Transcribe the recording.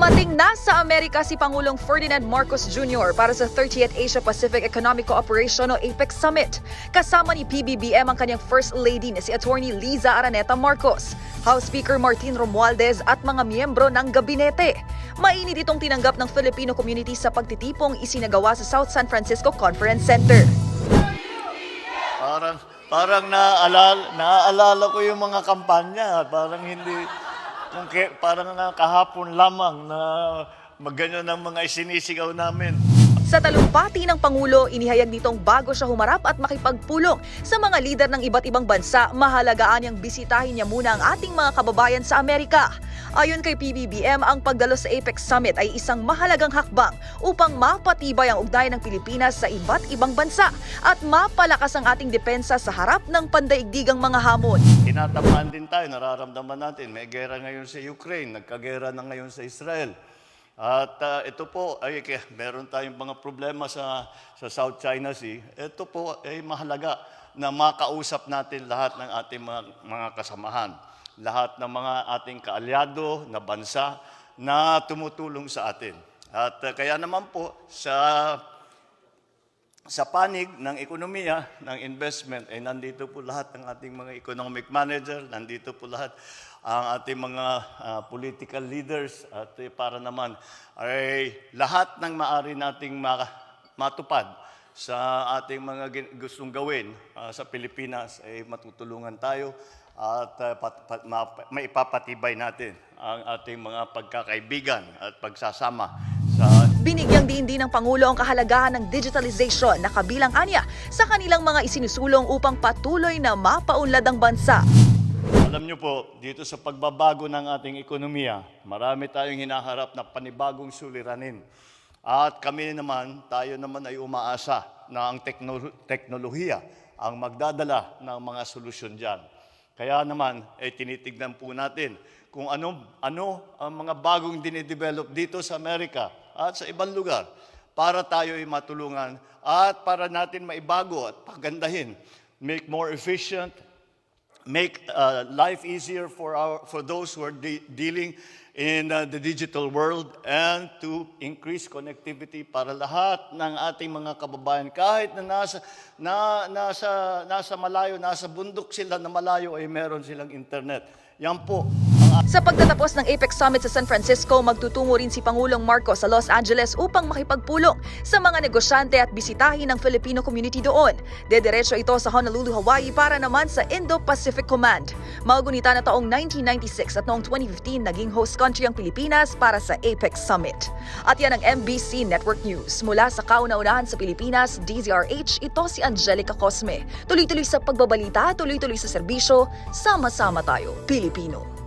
Dumating na sa Amerika si Pangulong Ferdinand Marcos Jr. para sa 30th Asia-Pacific Economic Cooperation o APEC Summit. Kasama ni PBBM ang kanyang First Lady na si Attorney Liza Araneta Marcos, House Speaker Martin Romualdez at mga miyembro ng gabinete. Mainit itong tinanggap ng Filipino community sa pagtitipong isinagawa sa South San Francisco Conference Center. Parang parang naaalala, naaalala ko yung mga kampanya. Parang hindi, kung ke, parang kahapon lamang na maganyan ang mga isinisigaw namin. Sa talumpati ng Pangulo, inihayag nitong bago siya humarap at makipagpulong sa mga lider ng iba't ibang bansa, mahalagaan niyang bisitahin niya muna ang ating mga kababayan sa Amerika. Ayon kay PBBM, ang pagdalo sa APEC Summit ay isang mahalagang hakbang upang mapatibay ang ugnayan ng Pilipinas sa iba't ibang bansa at mapalakas ang ating depensa sa harap ng pandaigdigang mga hamon. Tinatamaan din tayo, nararamdaman natin. May gera ngayon sa Ukraine, nagkagera na ngayon sa Israel. At ah, ito po, ay, kaya meron tayong mga problema sa, sa South China Sea. Ito po ay mahalaga na makausap natin lahat ng ating mga, mga kasamahan. Lahat ng mga ating kaalyado na bansa na tumutulong sa atin. At ah, kaya naman po sa sa panig ng ekonomiya, ng investment, ay nandito po lahat ng ating mga economic manager, nandito po lahat ang ating mga ah, political leaders at eh, para naman ay lahat ng maari nating ma- matupad sa ating mga gustong gawin ah, sa Pilipinas ay matutulungan tayo at ah, pat- pat- ma- maipapatibay natin ang ating mga pagkakaibigan at pagsasama sa Binigyang diin din ng Pangulo ang kahalagahan ng digitalization na kabilang anya sa kanilang mga isinusulong upang patuloy na mapaunlad ang bansa. Alam niyo po, dito sa pagbabago ng ating ekonomiya, marami tayong hinaharap na panibagong suliranin. At kami naman, tayo naman ay umaasa na ang tekno- teknolohiya ang magdadala ng mga solusyon dyan. Kaya naman, ay tinitignan po natin kung ano, ano ang mga bagong dinidevelop dito sa Amerika at sa ibang lugar para tayo ay matulungan at para natin maibago at pagandahin, make more efficient, make uh, life easier for our for those who are de- dealing in uh, the digital world and to increase connectivity para lahat ng ating mga kababayan. Kahit na nasa na nasa nasa malayo nasa bundok sila na malayo ay meron silang internet. Yan po Sa pagtatapos ng APEC Summit sa San Francisco, magtutungo rin si Pangulong Marcos sa Los Angeles upang makipagpulong sa mga negosyante at bisitahin ng Filipino community doon. Dediretso ito sa Honolulu, Hawaii para naman sa Indo-Pacific Command. Magunita na taong 1996 at noong 2015 naging host country ang Pilipinas para sa APEC Summit. At yan ang MBC Network News. Mula sa kauna-unahan sa Pilipinas, DZRH, ito si Angelica Cosme. Tuloy-tuloy sa pagbabalita, tuloy-tuloy sa serbisyo, sama-sama tayo, Pilipino.